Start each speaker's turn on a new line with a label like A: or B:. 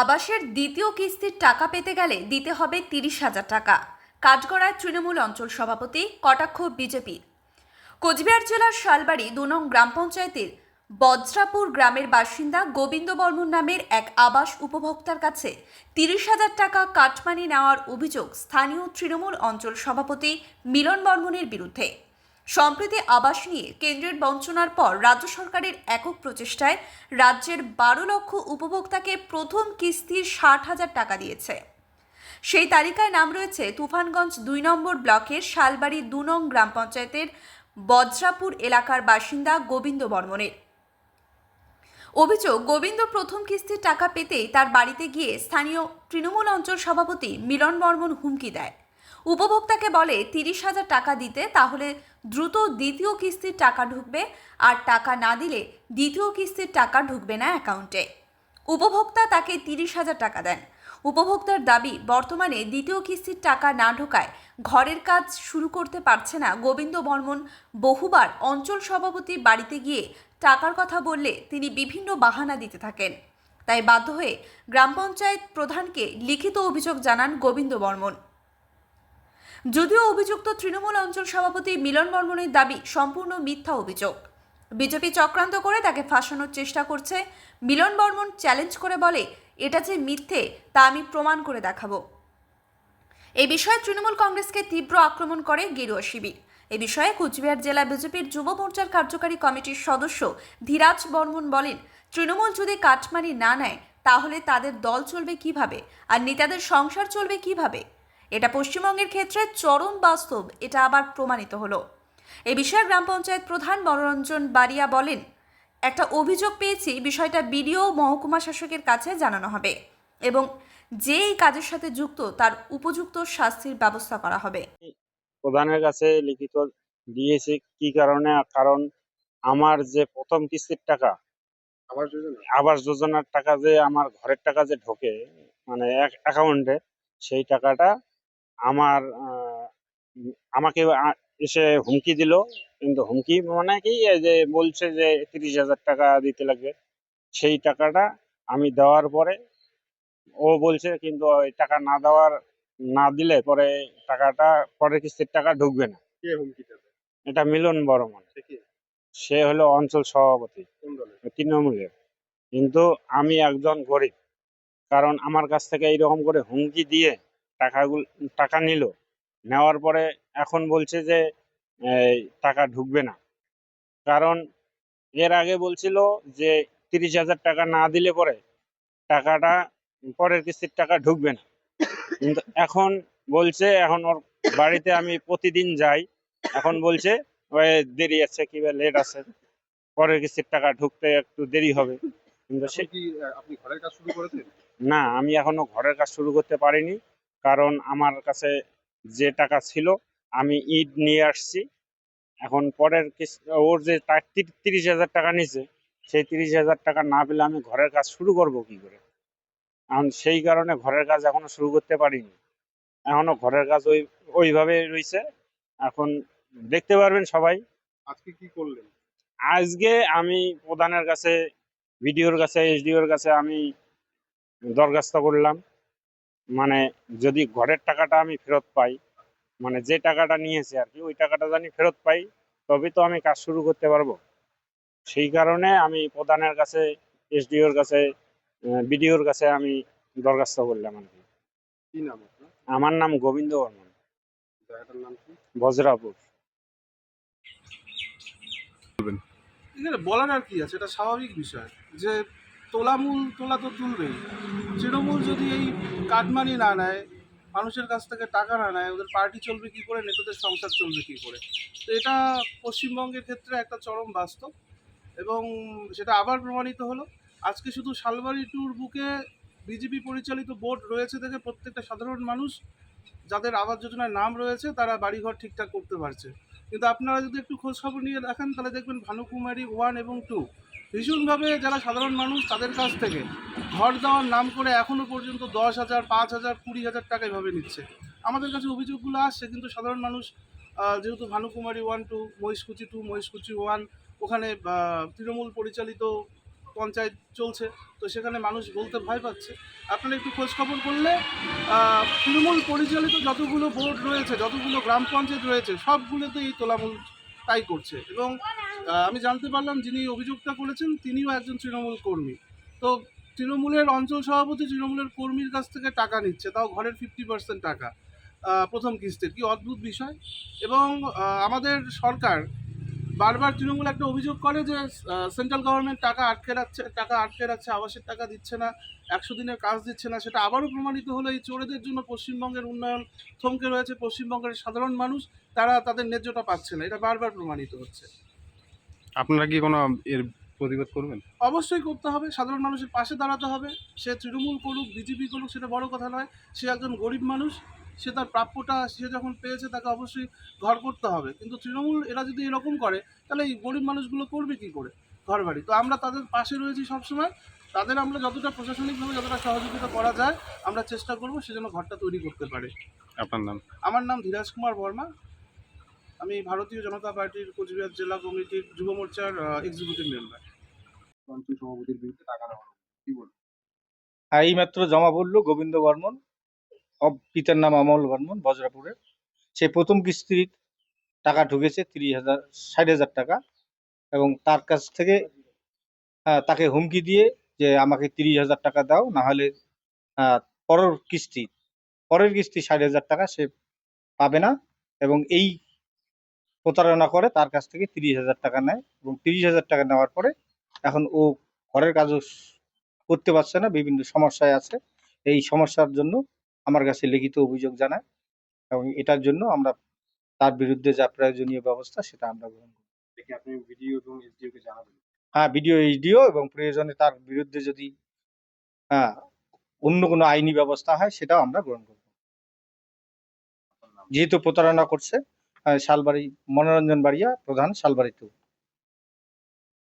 A: আবাসের দ্বিতীয় কিস্তির টাকা পেতে গেলে দিতে হবে তিরিশ হাজার টাকা। কাঠগড়ায় তৃণমূল অঞ্চল সভাপতি কটাক্ষ বিজেপি কোচবিহার জেলার শালবাড়ি দু নং গ্রাম পঞ্চায়েতের বজ্রাপুর গ্রামের বাসিন্দা গোবিন্দ বর্মন নামের এক আবাস উপভোক্তার কাছে তিরিশ হাজার টাকা কাটমানি নেওয়ার অভিযোগ স্থানীয় তৃণমূল অঞ্চল সভাপতি মিলন বর্মনের বিরুদ্ধে। সম্প্রতি আবাস নিয়ে কেন্দ্রের বঞ্চনার পর রাজ্য সরকারের একক প্রচেষ্টায় রাজ্যের বারো লক্ষ উপভোক্তাকে প্রথম কিস্তির ষাট হাজার টাকা দিয়েছে। সেই তালিকায় নাম রয়েছে তুফানগঞ্জ দুই নম্বর ব্লকের শালবাড়ি দু নং গ্রাম পঞ্চায়েতের বজ্রাপুর এলাকার বাসিন্দা গোবিন্দ বর্মনের। অভিযোগ, গোবিন্দ প্রথম কিস্তির টাকা পেতেই তার বাড়িতে গিয়ে স্থানীয় তৃণমূল অঞ্চল সভাপতি মিলন বর্মন হুমকি দেয়। উপভোক্তাকে বলে, তিরিশ হাজার টাকা দিতে, তাহলে দ্রুত দ্বিতীয় কিস্তির টাকা ঢুকবে আর টাকা না দিলে দ্বিতীয় কিস্তির টাকা ঢুকবে না অ্যাকাউন্টে। উপভোক্তা তাকে তিরিশ হাজার টাকা দেন। উপভোক্তার দাবি, বর্তমানে দ্বিতীয় কিস্তির টাকা না ঢোকায় ঘরের কাজ শুরু করতে পারছে না গোবিন্দ বর্মন। বহুবার অঞ্চল সভাপতি বাড়িতে গিয়ে টাকার কথা বললে তিনি বিভিন্ন বাহানা দিতে থাকেন। তাই বাধ্য হয়ে গ্রাম পঞ্চায়েত প্রধানকে লিখিত অভিযোগ জানান গোবিন্দ বর্মন। যদিও অভিযুক্ত তৃণমূল অঞ্চল সভাপতি মিলন বর্মনের দাবি সম্পূর্ণ মিথ্যা অভিযোগ। বিজেপি চক্রান্ত করে তাকে ফাঁসানোর চেষ্টা করছে। মিলন বর্মন চ্যালেঞ্জ করে বলে, এটা যে মিথ্যে, তা আমি প্রমাণ করে দেখাবো। এই বিষয়ে তৃণমূল কংগ্রেসকে তীব্র আক্রমণ করে গেরুয়া শিবির। এ বিষয়ে কুচবিহার জেলা বিজেপির যুব মোর্চার কার্যকারী কমিটির সদস্য ধীরাজ বর্মন বলেন, তৃণমূল যদি কাটমানি না নেয়, তাহলে তাদের দল চলবে কীভাবে? আর নেতাদের সংসার চলবে কীভাবে? এটা পশ্চিমবঙ্গের ক্ষেত্রে চরম বাস্তব এটা আবার প্রমাণিত হলো। এ বিষয়ে গ্রাম পঞ্চায়েত প্রধান মনোরঞ্জন বারিয়া বলেন একটা অভিযোগ পেয়েছি বিষয়টা বিডিও মহকুমা শাসকের কাছে জানানো হবে এবং যে এই কাজের সাথে যুক্ত তার উপযুক্ত শাস্তির ব্যবস্থা করা হবে।
B: প্রধানের কাছে লিখিত দিয়েছি কি কারণে? কারণ আমার যে প্রথম কিস্তির টাকা
C: আবাস
B: আবাস যোজনার টাকা যে আমার ঘরের টাকা যে ঢোকে মানে অ্যাকাউন্টে সেই টাকাটা আমার আমাকে এসে হুমকি দিল। কিন্তু হুমকি মানে কি? যে বলছে যে তিরিশ হাজার টাকা দিতে লাগবে। সেই টাকাটা আমি দেওয়ার পরে ও বলছে কিন্তু ওই টাকা না দেওয়ার না দিলে পরে টাকাটা পরের কিস্তির টাকা ঢুকবে না।
C: কে হুমকি দেবে
B: এটা মিলন বর্মন।
C: সে
B: হলো অঞ্চল সভাপতি। তৃণমূলের। কিন্তু আমি একজন গরিব। কারণ আমার কাছ থেকে এইরকম করে হুমকি দিয়ে টাকাগুলো টাকা নিল। নেওয়ার পরে এখন বলছে যে এই, টাকা ঢুকবে না। কারণ এর আগে বলছিল যে তিরিশ হাজার টাকা না দিলে পরে টাকাটা পরের কিস্তির টাকা ঢুকবে না। কিন্তু এখন বলছে এখন ওর বাড়িতে আমি প্রতিদিন যাই। এখন বলছে দেরি আছে কিংবা লেট আছে। পরের কিস্তির টাকা ঢুকতে একটু দেরি হবে। কিন্তু সে
C: কি আপনি ঘরের কাজ শুরু করেছেন?
B: না আমি এখনও ঘরের কাজ শুরু করতে পারিনি। কারণ আমার কাছে যে টাকা ছিল আমি ইট নিয়ে আসছি। এখন পরের কিস- ওর যে তিরিশ হাজার টাকা নিছে সেই তিরিশ হাজার টাকা না পেলে আমি ঘরের কাজ শুরু করব কি করে? এখন সেই কারণে ঘরের কাজ এখনও শুরু করতে পারিনি। এখনও ঘরের কাজ ওই ওইভাবে রয়েছে। এখন দেখতে পারবেন সবাই।
C: আজকে কি করলেন?
B: আজকে আমি প্রধানের কাছে ভিডিওর কাছে এসডিওর কাছে আমি দরখাস্ত করলাম। মানে যদি ঘরের টাকাটা আমি ফেরত পাই মানে যে টাকাটা নিয়েছে আর কি ওই টাকাটা জানি ফেরত পাই তবে তো আমি কাজ শুরু করতে পারব। সেই কারণে আমি প্রধানের কাছে এসডিওর কাছে বিডিওর কাছে আমি দরখাস্ত করলাম আর কি। আমার নাম গোবিন্দ বর্মন। বজরাপুর।
D: বলার আর কি আছে এটা স্বাভাবিক বিষয় যে তোলামূল, তোলা তো তুলবেই। তৃণমূল যদি এই কাটমানি না নেয়, মানুষের কাছ থেকে টাকা না নেয়, ওদের পার্টি চলবে কি করে, নেতাদের সংসার চলবে কি করে? তো এটা পশ্চিমবঙ্গের ক্ষেত্রে একটা চরম বাস্তব এবং সেটা আবার প্রমাণিত হলো। আজকে শুধু শালবাড়ি ট্যুর বুকে বিজেপি পরিচালিত বোর্ড রয়েছে দেখে প্রত্যেকটা সাধারণ মানুষ যাদের আবাস যোজনায় নাম রয়েছে, তারা বাড়িঘর ঠিকঠাক করতে পারছে। কিন্তু আপনারা যদি একটু খোঁজখবর নিয়ে দেখেন, তাহলে দেখবেন ভানুকুমারী ওয়ান এবং টু ভীষণভাবে যারা সাধারণ মানুষ তাদের কাছ থেকে ঘর দেওয়ার নাম করে এখনও পর্যন্ত দশ হাজার, পাঁচ হাজার, কুড়ি হাজার টাকা এভাবে নিচ্ছে। আমাদের কাছে অভিযোগগুলো আসছে, কিন্তু সাধারণ মানুষ যেহেতু Bhanukumari one two Mahishkuchi two Mahishkuchi one ওখানে তৃণমূল পরিচালিত পঞ্চায়েত চলছে, তো সেখানে মানুষ বলতে ভয় পাচ্ছে। আপনারা একটু খোঁজখবর করলে তৃণমূল পরিচালিত যতগুলো বোর্ড রয়েছে, যতগুলো গ্রাম পঞ্চায়েত রয়েছে সবগুলোতে এই তোলামূল তাই করছে। এবং আমি জানতে পারলাম যিনি অভিযোগটা করেছেন, তিনিও একজন তৃণমূল কর্মী। তো তৃণমূলের অঞ্চল সভাপতি তৃণমূলের কর্মীর কাছ থেকে টাকা নিচ্ছে, তাও ঘরের ফিফটি পার্সেন্ট টাকা প্রথম কিস্তির। কি অদ্ভুত বিষয়? এবং আমাদের সরকার বারবার তৃণমূল একটা অভিযোগ করে যে সেন্ট্রাল গভর্নমেন্ট টাকা আটকে রাখছে, টাকা আটকে রাখছে, আবাসের টাকা দিচ্ছে না, একশো দিনের কাজ দিচ্ছে না, সেটা আবারও প্রমাণিত হলো এই চোরেদের জন্য পশ্চিমবঙ্গের উন্নয়ন থমকে রয়েছে, পশ্চিমবঙ্গের সাধারণ মানুষ, তারা তাদের ন্যায্যটা পাচ্ছে না, এটা বারবার প্রমাণিত হচ্ছে।
C: আপনারা কি কোনো এর প্রতিবাদ করবেন?
D: অবশ্যই করতে হবে সাধারণ মানুষের পাশে দাঁড়াতে হবে। সে তৃণমূল করুক বিজেপি করুক সেটা বড় কথা নয়। সে একজন গরিব মানুষ সে তার প্রাপ্যটা সে যখন পেয়েছে তাকে অবশ্যই ঘর করতে হবে। কিন্তু তৃণমূল এরা যদি এরকম করে তাহলে এই গরিব মানুষগুলো করবে কি করে ঘর বাড়ি তো আমরা তাদের পাশে রয়েছি সবসময়। তাদের আমরা যতটা প্রশাসনিকভাবে যতটা সহযোগিতা করা যায় আমরা চেষ্টা করব সে যেন ঘরটা তৈরি করতে পারে।
C: আপনার নাম?
D: আমার নাম ধীরাজ কুমার বর্মা। আমি ভারতীয় জনতা পার্টির কোচবিহার জেলা কমিটির যুব মোর্চার এক্সিকিউটিভ মেম্বার
C: সভাপতির বিরুদ্ধে টাকা নেওয়া হলো। কি বলবেন
E: আর এইমাত্র জমা পড়ল গোবিন্দ বর্মন অব- পিতার নাম অমল বর্মন বজরাপুরের। সে প্রথম কিস্তির টাকা ঢুকেছে তিরিশ হাজার ষাট হাজার টাকা এবং তার কাছ থেকে হ্যাঁ, তাকে হুমকি দিয়ে যে আমাকে তিরিশ হাজার টাকা দাও না হলে পরের কিস্তি পরের কিস্তি ষাট হাজার টাকা সে পাবে না এবং এই প্রতারণা করে তার কাছ থেকে তিরিশ হাজার টাকা নেয় এবং তিরিশ হাজার টাকা নেওয়ার পরে এখন ও ঘরের কাজও করতে পারছে না বিভিন্ন সমস্যায় আছে। এই সমস্যার জন্য আমার কাছে লিখিত অভিযোগ জানায় এবং এটার জন্য আমরা তার বিরুদ্ধে যা প্রয়োজনীয় ব্যবস্থা সেটা আমরা গ্রহণ করি
C: দেখি আপনি ভিডিও এবং এসডিও কে জানাবেন।
E: হ্যাঁ বিডিও এইচডিও এবং প্রয়োজনে তার বিরুদ্ধে যদি হ্যাঁ অন্য কোনো আইনি ব্যবস্থা হয় সেটাও আমরা গ্রহণ করব। যেহেতু প্রতারণা করছে শালবাড়ি মনোরঞ্জন বাড়িয়া প্রধান শালবাড়ি টু।